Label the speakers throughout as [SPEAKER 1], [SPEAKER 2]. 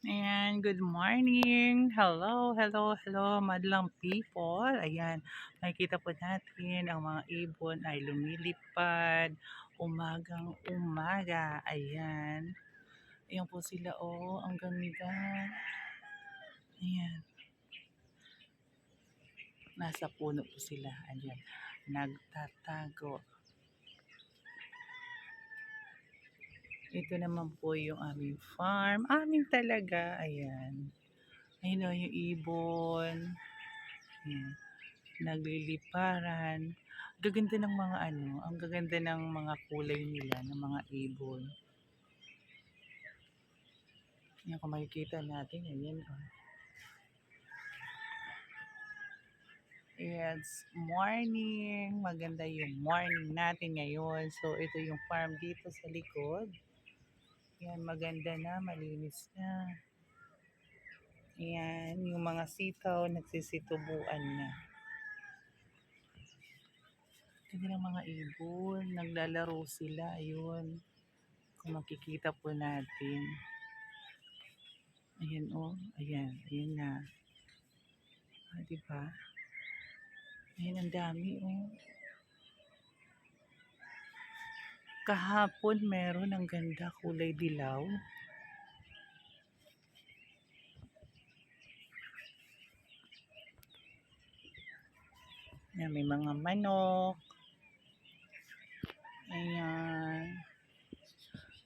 [SPEAKER 1] Ayan, good morning. Hello, hello, hello, madlang people. Ayan, makikita po natin ang mga ibon ay lumilipad umagang umaga. Ayan. Ayan po sila, oh, ang ganda. Ayan. Nasa puno po sila. Ayan, nagtatago. Ito naman po yung aming farm. Amin talaga. Ayan. Ayun o, yung ibon. Ayan. Nagliliparan. Gaganda ng mga ano, ang gaganda ng mga kulay nila, ng mga ibon. Ayan, kung makikita natin, ayan o. It's morning. Maganda yung morning natin ngayon. So, ito yung farm dito sa likod. Yan, maganda na, malinis na. Ayan, yung mga sitaw nagsisitubuan na. Ito ng mga ibon, naglalaro sila, ayun. Kung makikita po natin. Ayan oh, ayan, ayan na. Ah, diba? Ayan, ang dami oh. Kahapon meron ang ganda kulay dilaw. Ayan, may mga manok. Ayan.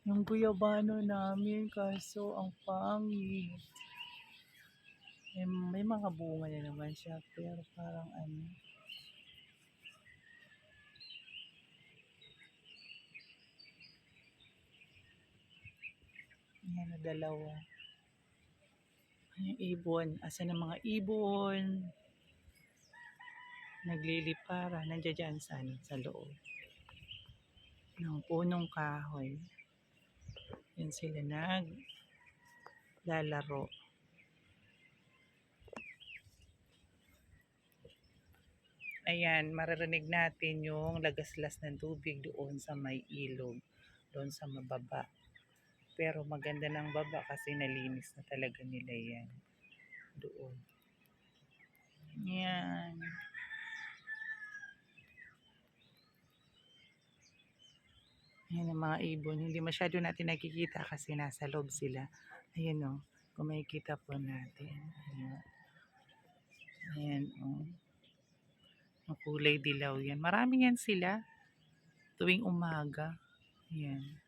[SPEAKER 1] Yung guyabano namin kaso ang pangit. May, may mga bunga na naman siya pero parang ano. Ayan dalawa. Yung ibon. Asa ng mga ibon? Naglilipara. Nandiyan dyan sa, ano, sa loob. Ng punong kahoy. Yan sila nag lalaro. Ayan, maririnig natin yung lagaslas ng tubig doon sa may ilog. Doon sa mababa. Pero maganda ng baba kasi nalinis na talaga nila yan. Doon. Yan. Yan ang mga ibon. Hindi masyado natin nakikita kasi nasa loob sila. Ayan o. Oh, kung makikita po natin. Ayan. Ayan o. Oh. Ang dilaw yan. Marami yan sila. Tuwing umaga. Ayan.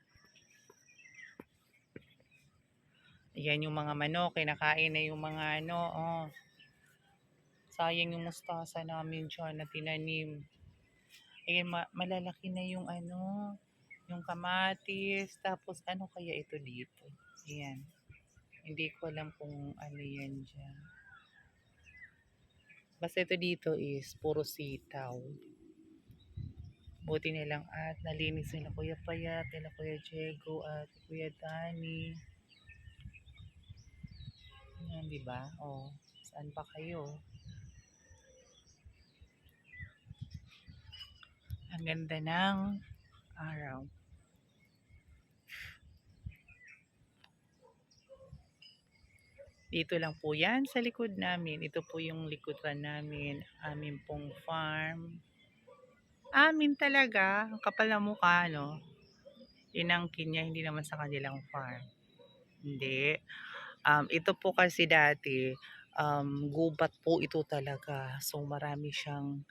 [SPEAKER 1] Ayan yung mga manok, kinakain na yung mga ano, oh. Sayang yung mustasa namin dyan na tinanim. Ayan, ma malalaki na yung ano, yung kamatis. Tapos, ano kaya ito dito? Ayan. Hindi ko alam kung ano yan dyan. Basta ito dito is puro sitaw. Buti nilang at nalinis nila Kuya Payat, nila Kuya Diego at Kuya Dani. Yan, di ba? O, saan pa kayo? Ang ganda ng araw. Dito lang po yan sa likod namin. Ito po yung likuran namin. Amin pong farm. Amin talaga. Ang kapal na mukha, no? Inangkin niya, hindi naman sa kanilang farm. Hindi. Um, ito po kasi dati, um, gubat po ito talaga. So marami siyang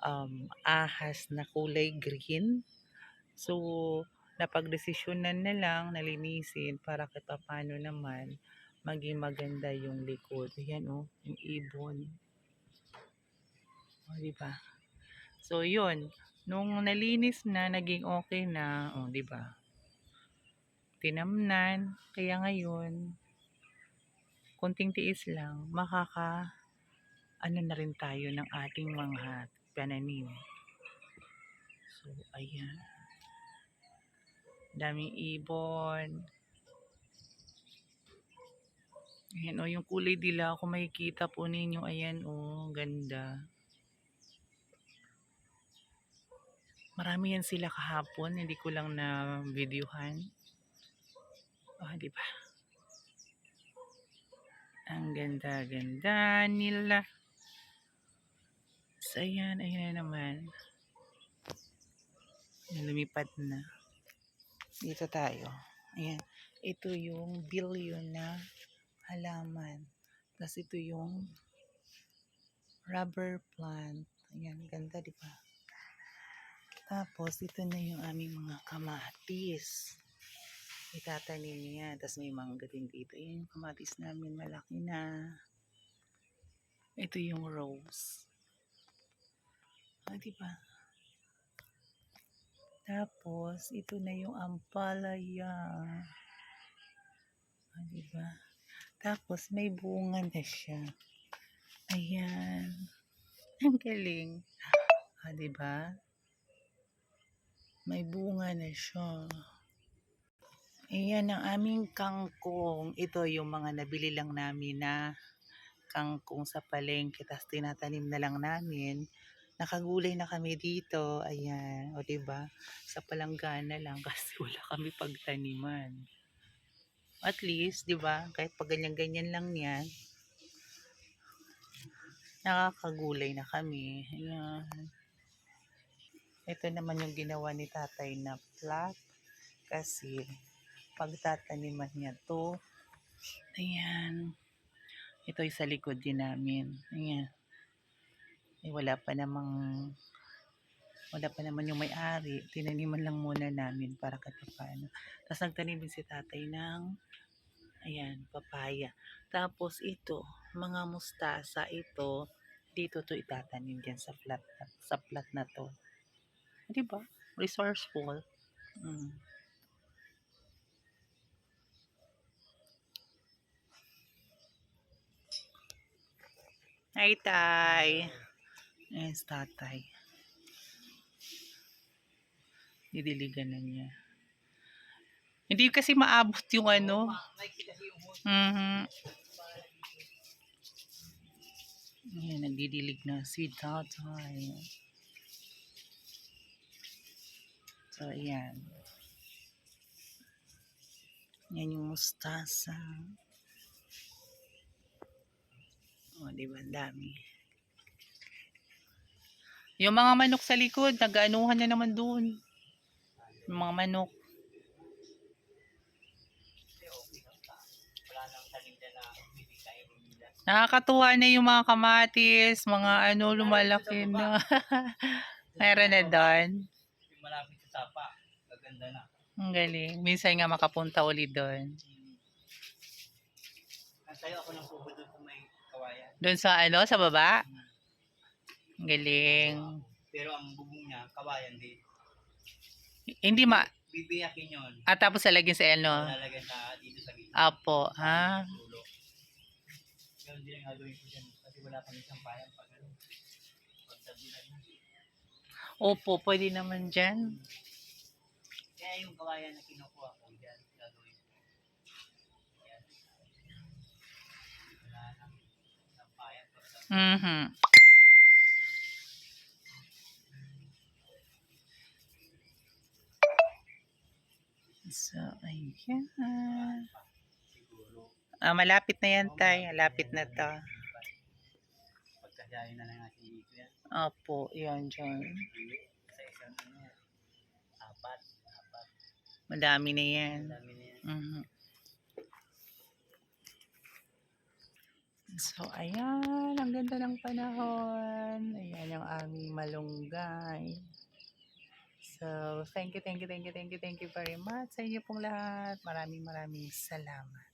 [SPEAKER 1] um, ahas na kulay green. So napagdesisyonan na lang nalinisin para kahit paano naman maging maganda yung likod. Ayan oh, yung ibon. O, oh, diba? So, yun. Nung nalinis na, naging okay na. O, oh, diba? Tinamnan. Kaya ngayon, konting tiis lang, makaka ano na rin tayo ng ating mga pananim. So, ayan. Daming ibon. Ayan oh, yung kulay dila, kung makikita po ninyo, ayan oh, ganda. Marami yan sila kahapon, hindi ko lang na videohan. Ah, oh, di ba? Ang ganda-ganda nila. So, ayan, ayan na naman. Ayan, Lumipad na. Dito tayo. Ayan. Ito yung billion na halaman. Tapos ito yung rubber plant. Ayan, ganda, di ba? Tapos, ito na yung aming mga kamatis. Itatanim niya. Tapos may mangga din dito. Ayan yung kamatis namin. Malaki na. Ito yung rose. Ah, di ba? Tapos, ito na yung ampalaya. Ah, di ba? Tapos, may bunga na siya. Ayan. Ang galing. Ah, di ba? May bunga na siya. Ayan ang aming kangkong. Ito yung mga nabili lang namin na kangkong sa palengke. Tapos tinatanim na lang namin. Nakagulay na kami dito. Ayan. O diba? Sa palanggana lang kasi wala kami pagtaniman. At least, di ba? Kahit pag ganyan-ganyan lang yan, nakakagulay na kami. Ayan. Ito naman yung ginawa ni tatay na flat. Kasi, pagtataniman niya to, ayan. Ito yung sa likod din namin. Ayan. Eh, wala pa namang wala pa naman yung may-ari. Tinaniman lang muna namin para katapano. Tapos nagtanim din si tatay ng ayan, papaya. Tapos ito, mga mustasa ito, dito to itatanim dyan sa flat na, sa flat na to. Di ba? Resourceful. Mm. Hi, Tay. Ayan si tatay. Didiligan na niya. Hindi kasi maabot yung ano. Mhm. Ayan, nagdidilig na si tatay. So, ayan. Yan yung mustasa. O, di ba? Ang dami. Yung mga manok sa likod, nag-anuhan na naman doon. Yung mga manok. Nakakatuwa na yung mga kamatis, mga ano, lumalaki na. Meron na doon.
[SPEAKER 2] Malapit sa sapa, gaganda na.
[SPEAKER 1] Ang galing. Minsan nga makapunta ulit doon.
[SPEAKER 2] Nasayo ako ng kubo doon
[SPEAKER 1] sa ano, sa baba. Ang galing.
[SPEAKER 2] Pero ang bubong niya, kawayan din.
[SPEAKER 1] Hindi ma...
[SPEAKER 2] Bibiyakin yun.
[SPEAKER 1] At tapos lalagyan sa ano.
[SPEAKER 2] Lalagyan sa dito sa gitna.
[SPEAKER 1] Apo, ha?
[SPEAKER 2] Dulo. Ganun din ang gagawin ko dyan. Kasi wala kami isang bayan pag ano. Pagsabihan na.
[SPEAKER 1] Opo, pwede naman dyan.
[SPEAKER 2] Kaya yung kawayan na kinukuha ko dyan, gagawin ko. Yan. Wala nang isang
[SPEAKER 1] Mhm. So, ayan. Ah, malapit na yan, tay. Malapit na to.
[SPEAKER 2] Pagkasyahin na lang natin dito yan.
[SPEAKER 1] Opo, yan dyan.
[SPEAKER 2] Sa isang ano. Apat.
[SPEAKER 1] Madami na yan.
[SPEAKER 2] Ang dami na yan.
[SPEAKER 1] Mhm. So, ayan. Ang ganda ng panahon. Ayan ang aming malunggay. So, thank you, thank you, thank you, thank you, thank you very much sa inyo pong lahat. Maraming maraming salamat.